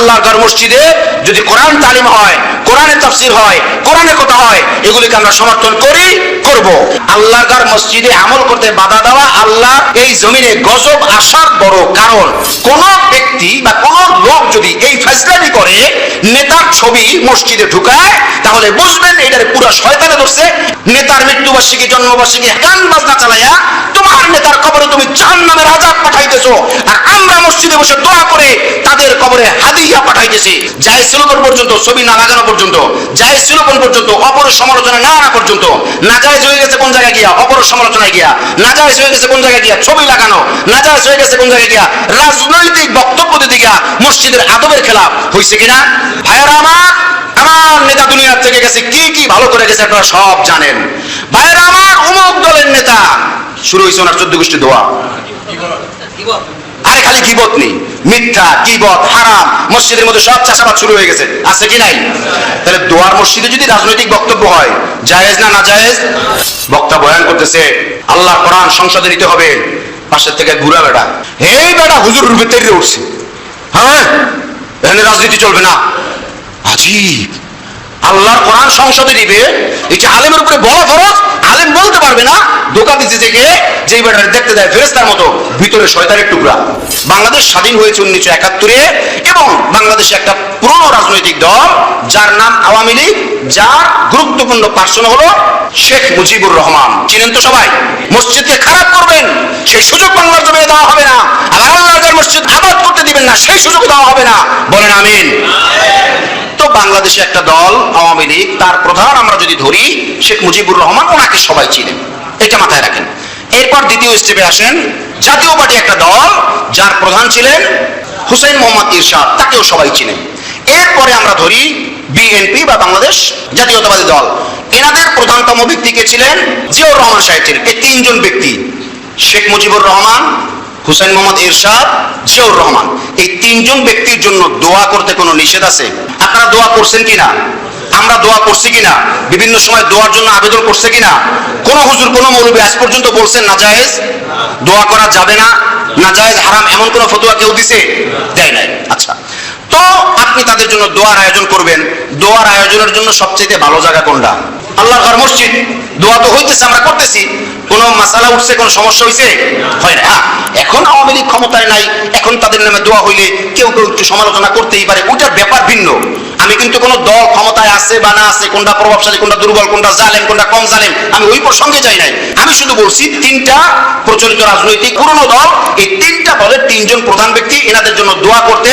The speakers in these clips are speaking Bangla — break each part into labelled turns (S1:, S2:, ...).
S1: আল্লাহর মসজিদে যদি কোরআন তালিম হয়, কোরআনে তফসির হয়, কোরআনে কথা হয়, এগুলিকে আমরা সমর্থন করি, করব। আল্লাহর মসজিদে আমল করতে বাধা দেওয়া আল্লাহ এই জমিনে গজব আসার বড় কারণ। কোন ব্যক্তি বা কোন লোক যদি এই ফেসলামি করে, নেতার ছবি মসজিদে ঢুকায়, তাহলে বুঝবেন এটার পুরো শয়তানে ধরছে। নেতার মৃত্যুবার্ষিকী, জন্মবার্ষিকী গান বাজনা চালাইয়া তোমার নেতার কবরে তুমি চান নামের আজাদ পাঠাইতেছো। আর আমরা মসজিদে বসে দোয়া করে তাদের কবরে হাদিয়া পাঠাইতেছি। যাই সিলোপন পর্যন্ত, ছবি না লাগানো পর্যন্ত, যাই ছিল পর্যন্ত, অপর সমালোচনা না আনা পর্যন্ত, না যায় হয়ে গেছে কোন জায়গায় গিয়া অপর সমালোচনায় গিয়া, নাজায়জ হয়ে গেছে কোন জায়গায় গিয়া ছবি লাগানো, নাজায়জ হয়ে গেছে কোন জায়গায় গিয়া রাজনৈতিক বক্তব্য দিতে গিয়া মসজিদের আদবের খেলাফ হয়েছে কিনা? ভাইয়ারা আমার আমার নেতা দুনিয়ার থেকে গেছে, কি কি ভালো করে গেছে আপনারা সব জানেন। ভাইয়ারা আমার অমুক দলের নেতা। শুরু হয়েছে ওনার চোদ্দ গোষ্ঠী দোয়া। আরে খালি কিবত নেই। মিথ্যা, কিবত, হারাম, মসজিদের মধ্যে সব চাষাবাদ শুরু হয়ে গেছে। আছে কি নাই? তাহলে দোয়ার মসজিদে যদি রাজনৈতিক বক্তব্য হয়, জায়েজ না না জায়েজ? বক্তা বয়ান করতেছে, আল্লাহ কোরআন সংসদে নিতে হবে। পাশের থেকে ঘুরা বেটা এই বেটা হুজুর রূপে তেড়ে উঠছে। হ্যাঁ এখানে রাজনীতি চলবে না। আজীব। আল্লাহর কোরআন সংসদে দিবে এটা আলেমের উপরে বলা ফরজ, আলেম বলতে পারবে না দোকা দিতে থেকে যেই বেটার দেখতে দেয় ফেরেস্তার মতো, ভিতরে শয়তানের টুকরা। বাংলাদেশ স্বাধীন হয়েছে উনিশশো একাত্তরে এবং বাংলাদেশে একটা পুরনো রাজনৈতিক দল, যার নাম আওয়ামী লীগ, যার গুরুত্বপূর্ণ পার্সন হলো শেখ মুজিবুর রহমান। চিনেন তো সবাই? মসজিদকে খারাপ করবেন, সেই সুযোগ বাংলার জমিনে দেওয়া হবে না। আর আল্লাহর মসজিদ আবাদ করতে দিবেন না, সেই সুযোগ দেওয়া হবে না। বলেন আমিন। তো বাংলাদেশে একটা দল, আওয়ামী লীগ, তার প্রধান আমরা যদি ধরি, শেখ মুজিবুর রহমান, ওনাকে সবাই চিনেন। এটা মাথায় রাখেন। এরপর দ্বিতীয় স্টেপে আসেন, জাতীয় পার্টি একটা দল, যার প্রধান ছিলেন হুসেন মোহাম্মদ ইরশাদ, তাকেও সবাই চিনেন। এরপরে আমরা ধরি বিএনপি বা বাংলাদেশ জাতীয়তাবাদী দল। এনাদের প্রধানতম ব্যক্তি কে ছিলেন? জিয়াউর রহমান সাহেব ছিলেন। এই তিনজন ব্যক্তি, শেখ মুজিবুর রহমান হুসেন মোহাম্মদ ইরশাদ, জিয়াউর রহমান। এই তিনজন ব্যক্তির জন্য দোয়া করতে কোনো নিষেধ আছে? আপনারা দোয়া করছেন কিনা? আমরা দোয়া করছি কিনা? বিভিন্ন সময় দোয়ার জন্য আবেদন করছে কিনা? কোন হুজুর, কোন মৌলবী আজ পর্যন্ত বলছেন না জায়েজ? দোয়া করা যাবে না? না জায়েজ, হারাম এমন কোন ফতোয়া কেউ দিছে? দেয় নাই। আচ্ছা। তো আপনি তাদের জন্য দোয়ার আয়োজন করবেন। দোয়ার আয়োজনের জন্য সবচেয়ে ভালো জায়গা কোনটা? আল্লাহর ঘর মসজিদ। দোয়া তো হইতেছে, আমরা করতেছি। কোনো মাসালা উঠছে কোনো সমস্যা হয়েছে হয় না। হ্যাঁ, এখন আওয়ামী লীগ ক্ষমতায় নাই এখন তাদের নামে দোয়া হইলে কেউ কেউ একটু সমালোচনা করতেই পারে ওটার ব্যাপার ভিন্ন। আমি কিন্তু কোনো দল ক্ষমতায় আছে বা না আছে কোনটা প্রভাবশালী কোনটা দুর্বল কোনটা জালেম কোনটা কম জালেম আমি ওই প্রসঙ্গে যাই নাই। আমি শুধু বলছি তিনটা প্রচলিত রাজনৈতিক পুরনো দল এই তিনটা দলের তিনজন প্রধান ব্যক্তি এনাদের জন্য দোয়া করতে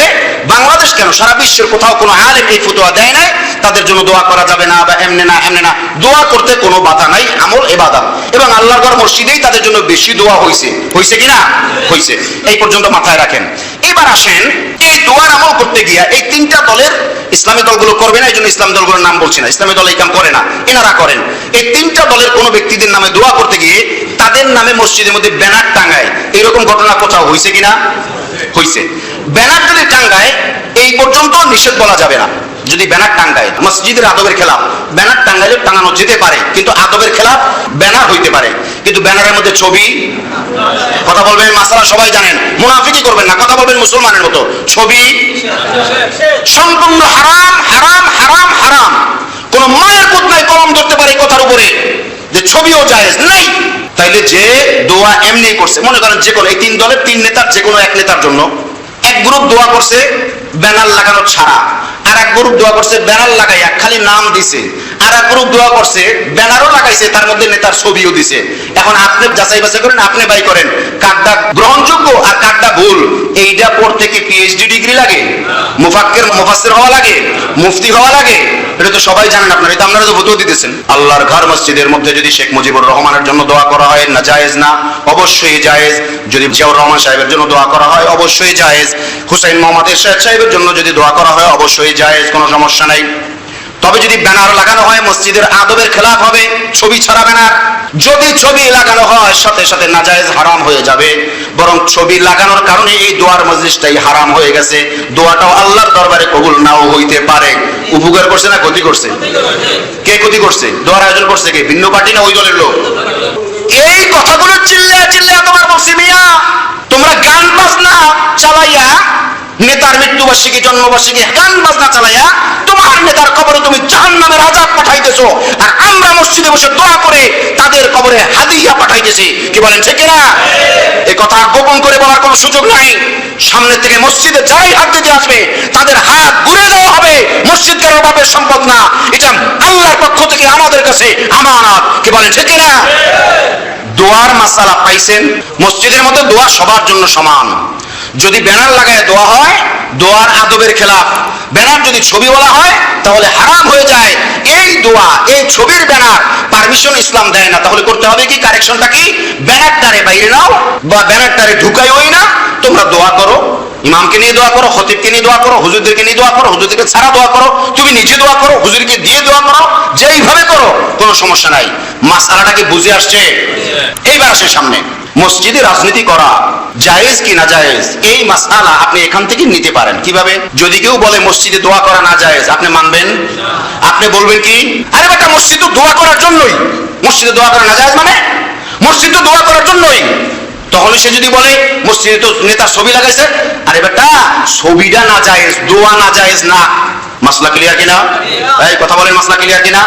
S1: বাংলাদেশ কেন? সারা বিশ্বের কোথাও কোনো আলেম এই ফতোয়া দেয় নাই? তাদের জন্য দোয়া করা যাবে না বা এমনে না এমনে না। দোয়া করতে কোনো বাধা নাই, আমল এবাদা এবং আল্লাহর ঘর মসজিদেই তাদের জন্য বেশি দোয়া হয়েছে হয়েছে কিনা হয়েছে এই পর্যন্ত মাথায় রাখেন। এবার আসেন, এই দোয়ার আমল করতে গিয়া এই তিনটা দলের ইসলামী দলগুলো করবে না, এই জন্য ইসলাম দলগুলোর নাম বলছি না। ইসলামী দল এই কাম করে না, এনারা করেন। এই তিনটা দলের কোনো ব্যক্তিদের নামে দোয়া করতে গিয়ে তাদের নামে মসজিদের মধ্যে ব্যানার টাঙ্গায় এরকম ঘটনা কোথাও হয়েছে কিনা হয়েছে ব্যানার যদি টাঙ্গায়, এই পর্যন্ত নিষেধ বলা যাবে না। যদি ব্যানার টাঙ্গায়, মসজিদের আদবের খেলাফ, ব্যানার টাঙ্গাইলে টাঙানো যেতে পারে, কিন্তু আদবের খেলাফ ব্যানার হইতে পারে। কিন্তু ব্যানারের মধ্যে ছবি? কথা বলবেন মাসালা সবাই জানেন। মুনাফিকি করবেন না, কথা বলবেন মুসলমানের মতো। ছবি? সম্পূর্ণ হারাম হারাম হারাম হারাম। কোন মায়ের নাই, কলম ধরতে পারে কথার উপরে। যে ছবিও জায়েজ নাই। তাইলে যে দোয়া এমনি করছে, মনে করেন যে কোনো, এই তিন দলের তিন নেতার যে কোনো এক নেতার জন্য, এক গ্রুপ দোয়া করছে ব্যানার লাগানো ছাড়া আর এক গ্রুপ দোয়া করছে ব্যানার লাগাইয়া খালি নাম দিছে আর এক গ্রুপ দোয়া করছে ব্যানারও লাগাইছে, তার মধ্যে নেতার ছবিও দিছে। এখন আপনি যাচাই বাছাই করেন, আপনি বাই করেন, কারটা গ্রহণযোগ্য আর কারটা ভুল, এইটা পড়তে কি পিএইচডি ডিগ্রি লাগে? মুফাক্কের, মুফাসসির হওয়া লাগে? মুফতি হওয়া লাগে? এটা তো সবাই জানেন আপনারা, এটা আপনারা তো ভুতো দিতেছেন। আল্লাহর ঘর মসজিদের মধ্যে যদি শেখ মুজিবুর রহমানের জন্য দোয়া করা হয়, না জায়েজ না, অবশ্যই জায়েজ। যদি জিয়াউর রহমান সাহেবের জন্য দোয়া করা হয়, অবশ্যই জায়েজ। হুসাইন মোহাম্মদ এরশাদ সাহেবের জন্য যদি দোয়া করা হয়, অবশ্যই জায়েজ, কোনো সমস্যা নাই। তবে যদি ব্যানার লাগানো হয়, মসজিদের আদবের খেলাফ হবে, ছবি ছাড়া ব্যানার। যদি ছবি লাগানো হয়, সাথে সাথে নাজায়েজ হারাম হয়ে যাবে। বরং ছবি লাগানোর কারণে এই দোয়ার মজলিসটাই হারাম হয়ে গেছে। দোয়াটাও আল্লাহর দরবারে কবুল নাও হইতে পারে। উপকার করছে না ক্ষতি করছে? কে ক্ষতি করছে? দোয়ার আয়োজন করছে কে? ভিন্ন পার্টি না ওই দলের লোক? এই কথাগুলো চিল্লা চিল্লা তোমার বলছি তোমরা গান বাজনা চালাইয়া, নেতার মৃত্যুবার্ষিকী, জন্মবার্ষিকী, গান বাজনা চালাইয়া তুমি জাহান নামের আজাদ পাঠাইতেছো। আর আমরা মসজিদে বসে দোয়া করে তাদের কবরে হাদিয়া পাঠাইতেছি। কি বলেন, ঠিক না এই কথা গোপন করে বলার কোনো সুযোগ নাই। সামনে থেকে মসজিদে যাই হাত দিতে আসবে, তাদের হাত ঘুরে দেওয়া হবে। মসজিদ কারও বাপের সম্পদ না। এটা আল্লাহর পক্ষ থেকে আমাদের কাছে আমানত। কি বলেন, ঠিক না দোয়ার মাসালা পাইছেন। মসজিদের মধ্যে দোয়া সবার জন্য সমান। যদি ব্যানার লাগায় দোয়া হয়, দোয়ার আদবের খেলাফ। ব্যানার যদি ছবি বলা হয়, তাহলে হারাম হয়ে যায়। এই দোয়া, এই ছবির ব্যানার পারমিশন ইসলাম দেয় না। তাহলে করতে হবে কি? কারেকশনটা কি? ব্যানারটারে বাইরে নাও বা ব্যানারটারে ঢুকাইওই না। তোমরা দোয়া করো। ইমামকে নিয়ে দোয়া করো, খতিবকে নিয়ে দোয়া করো, হুজুরদেরকে নিয়ে দোয়া করো, হুজুরদেরকে ছাড়া দোয়া করো, তুমি নিজে দোয়া করো, হুজুরকে দিয়ে দোয়া করো, যেইভাবে করো, কোনো সমস্যা নাই। মাসালাটাকে বুঝে আসছে। এইবার আসে সামনে। মসজিদে রাজনীতি করা জায়েজ কি না জায়েজ? এই মাসালা আপনি এখান থেকে নিতে পারেন। কীভাবে? যদি কেউ বলে মসজিদে দোয়া করা না জায়েজ, আপনি মানবেন? আপনি বলবেন কি? আরে বেটা, মসজিদ তো দোয়া করার জন্যই। মসজিদে দোয়া করা না জায়েজ মানে? মসজিদ তো দোয়া করার জন্যই। তাহলে সে যদি বলে, মসজিদে তো নেতার ছবি লাগাইছে, আরে বেটা, ছবিটা না জায়েজ, দোয়া না জায়েজ না। মাসলা ক্লিয়ার কিনা? এই, কথা বলেন মাসলা ক্লিয়ার কিনা?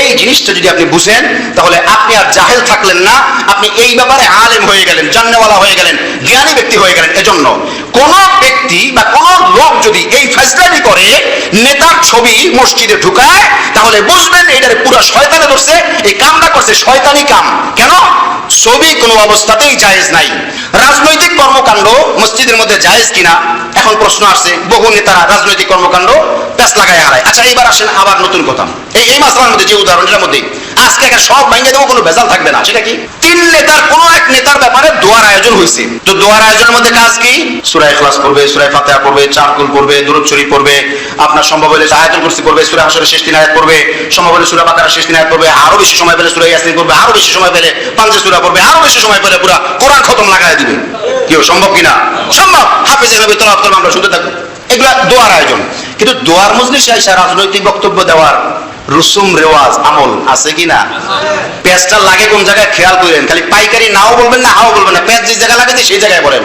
S1: এই জিনিসটা যদি আপনি বুঝেন, তাহলে আপনি আর জাহেল থাকলেন না। আপনি এই ব্যাপারে আলেম হয়ে গেলেন জানেওয়ালা হয়ে গেলেন, জ্ঞানী ব্যক্তি হয়ে গেলেন। এজন্য কোন ব্যক্তি বা কোন লোক যদি এই ফেসলামি করে, নেতার ছবি মসজিদে ঢুকায়, তাহলে বুঝবেন এটার পুরো শয়তানে ধরছে, এই কামটা করছে শয়তানি কাম। কেন? ছবি কোনো অবস্থাতেই জায়েজ নাই। রাজনৈতিক কর্মকাণ্ড মসজিদের মধ্যে জায়েজ কিনা, এখন প্রশ্ন আসছে, বহু নেতারা রাজনৈতিক কর্মকাণ্ড প্যাস লাগাই হারায়। আচ্ছা এইবার আসেন আবার নতুন কথা। এই এই মাসলার মধ্যে যে উদাহরণটার মধ্যে, আজকে একটা সব ভাঙিয়ে দেবো, কোনো ভেজাল থাকবে না, সেটা কি? তিন নেতার, কোনো এক নেতার ব্যাপারে হয়েছে তো দোয়ার আয়োজনের মধ্যে কাজ কি? সুরাই ক্লাস করবে সুরাই ফাতেহা পড়বে চারকুল পড়বে, দুরুদ শরীফ পড়বে, আপনার সম্ভব হলে আয়াতুল কুরসি পড়বে, সূরা হাসরের শেষ তিন আয়াত পড়বে, সম্ভব হলে সূরা বাকারার শেষ তিন আয়াত পড়বে, আরও বেশি সময় পেলে সূরা ইয়াসিন পড়বে, আরও বেশি সময় পেলে পাঁচে সূরা পড়বে, আরও বেশি সময় পেলে পুরো কোরআন খতম লাগায় দিবে। কেউ সম্ভব কিনা সম্ভব। হাফেজের নবী তলাওয়াত করবে, আমরা শুনতে থাকব। এগুলা দোয়ার আয়োজন। কিন্তু দোয়ার মজলিসে আইসা রাজনৈতিক বক্তব্য দেওয়ার রুসুম রেওয়াজ, আমল আছে কি না? পেঁয়াজটা লাগে কোন জায়গায়? খেয়াল করেন, খালি পাইকারি নাও বলবেন না, হাও বলবেন না প্যাঁচ যে জায়গায় লাগে সেই জায়গায় বলেন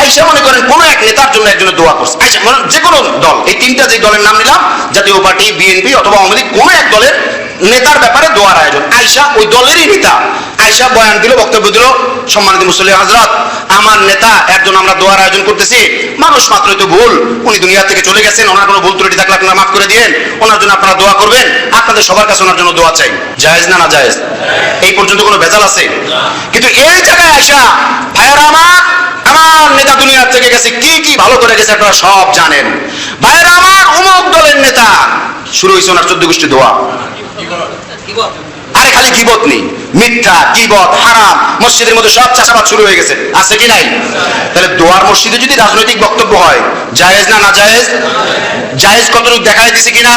S1: আইসা মনে করেন কোন এক নেতার জন্য একজন দোয়া করছে। আইসা যে কোনো দল, এই তিনটা যে দলের নাম নিলাম, জাতীয় পার্টি, বিএনপি অথবা আওয়ামী লীগ, কোন এক দলের নেতার ব্যাপারে দোয়ার আয়োজন। আইসা ওই দলেরই নেতা। আইসা বয়ান দিল বক্তব্য দিল সম্মানিত মুসল্লি হজরত আমার নেতা একজন আমরা দোয়ার আয়োজন করতেছি। মানুষ মাত্রই তো ভুল। উনি দুনিয়া থেকে চলে গেছেন ওনার কোনো ভুল ত্রুটি থাকলে আপনারা মাফ করে দিয়েন। ওনার জন্য আপনারা দোয়া করবেন। আপনাদের সবার কাছে ওনার জন্য দোয়া চাই। জায়েজ না না জায়েজ? এই পর্যন্ত কোনো ভেজাল আছে? কিন্তু এই জায়গায় আইসা ভাইয়ারা আমার আমার নেতা দুনিয়ার থেকে গেছে, কি কি ভালো করে গেছে আপনারা সব জানেন। ভাইয়েরা, আমার অমুক দলের নেতা। শুরু হয়েছে ওনার চোদ্দ গোষ্ঠী দোয়া। আরে খালি গিবত নেই। মিথ্যা, গিবত, হারাম, মসজিদের মধ্যে সব চাষাবাদ শুরু হয়ে গেছে। আছে কি নাই? তাহলে দোয়ার মসজিদে যদি রাজনৈতিক বক্তব্য হয়, জায়েজ না না জায়েজ জায়েজ কতটুকু দেখা দিছে কিনা?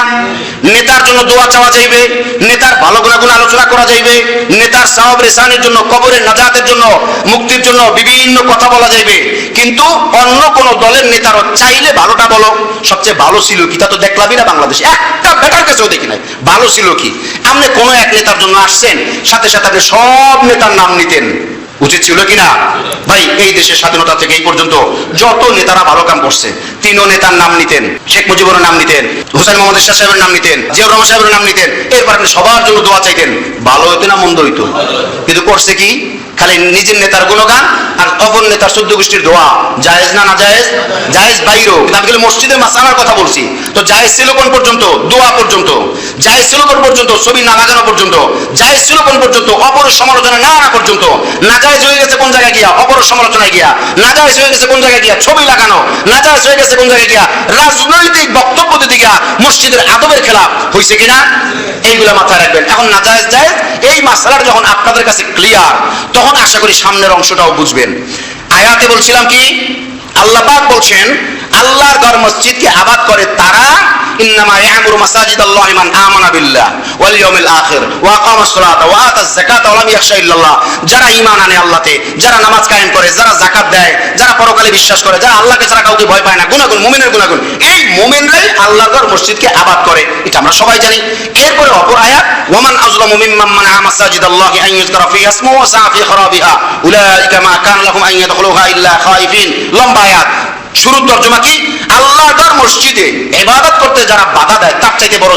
S1: নেতার জন্য দোয়া চাওয়া যাইবে, নেতার ভালো গুণাগুণ আলোচনা করা যাইবে, নেতার সাহাব রেসানের জন্য, কবরের নাজাতের জন্য, মুক্তির জন্য বিভিন্ন কথা বলা যাইবে। কিন্তু অন্য কোন দলের নেতারা চাইলে ভালোটা বলো। সবচেয়ে ভালো ছিল কি? তা তো দেখলামই না বাংলাদেশ। একটা বেটার কাছেও দেখি নাই। ভালো ছিল কি? আপনি কোনো এক নেতার জন্য আসছেন, সাথে সাথে আপনি সব নেতার নাম নিতেন। উচিত ছিল কি না ভাই, এই দেশের স্বাধীনতা থেকে এই পর্যন্ত যত নেতারা ভালো কাম করছে, তিনও নেতার নাম নিতেন, শেখ মুজিবুরের নাম নিতেন, হুসাইন মোহাম্মদ শাহ সাহেবের নাম নিতেন, জিয়াউর রহমান সাহেবের নাম নিতেন, এরপর আপনি সবার জন্য দোয়া চাইতেন, ভালো হইতো না, মন্দ হইতো। কিন্তু করছে কি? খালি নিজের নেতার গুণগান আর অপর নেতার চোদ্দ গোষ্ঠীর দোয়া। জায়েজ না না জায়েজ জায়েজ বাইরও আমি খালি মসজিদের মাসালার কথা বলছি। তো জায়েজ ছিল কোন পর্যন্ত? দোয়া পর্যন্ত। জায়েজ ছিল কোন পর্যন্ত? ছবি না লাগানো পর্যন্ত। জায়েজ ছিল কোন পর্যন্ত? অপর সমালোচনা না আনা পর্যন্ত। না জায়েজ হয়ে গেছে কোন জায়গায় গিয়া? অপর সমালোচনায় গিয়া। না জায়েজ হয়ে গেছে কোন জায়গায় গিয়া? ছবি লাগানো। না জায়েজ হয়ে গেছে কোন জায়গায় গিয়া? রাজনৈতিক বক্তব্য দিতে গিয়া মসজিদের আদবের খেলাফ হয়েছে কিনা? এইগুলা মাথায় রাখবেন। এখন না জায়েজ, এই মাসালার যখন আপনাদের কাছে ক্লিয়ার তখন আশা করি সামনের অংশটাও বুঝবেন। আয়াতে বলছিলাম কি? আল্লাহ পাক বলছেন, আল্লাহর ঘর মসজিদকে আবাদ করে তারা ইন্নামা ইয়ামুরু মাসাজিদাল্লাহি মান আমানা বিল্লাহ ওয়াল ইয়াউমিল আখির ওয়া আকামাস সালাতা ওয়া আতাজ যাকাতা ওয়া লাম ইয়াখশা যারা আনে আল্লাহতে, যারা নামাজ কায়েম করে, যারা যাকাত দেয়, যারা পরকালে বিশ্বাস করে, যারা আল্লাহকে ছাড়া কাউকে ভয় পায় না গুনাহগুন মুমিনের গুনাহগুন এই মুমিনরাই আল্লাহর ঘর মসজিদকে আবাদ করে। এটা আমরা সবাই জানি। এরপরে অপর আয়াত, ওয়ামান আযলামু মিম্মান মানআ মাসাজিদাল্লাহি আন ইউযকারা ফি ইসমুহু ওয়া সা'a ফি খারাবিহা। উলাইকা মা কানা লাহুম আন ইয়াদখুলুহা ইল্লা খাইফিন। লম্বা আয়াত। শুরুর তর্জমা কি আল্লাহর মসজিদে এবাদত করতে যারা বাধা দেয় তার চাইতে বড়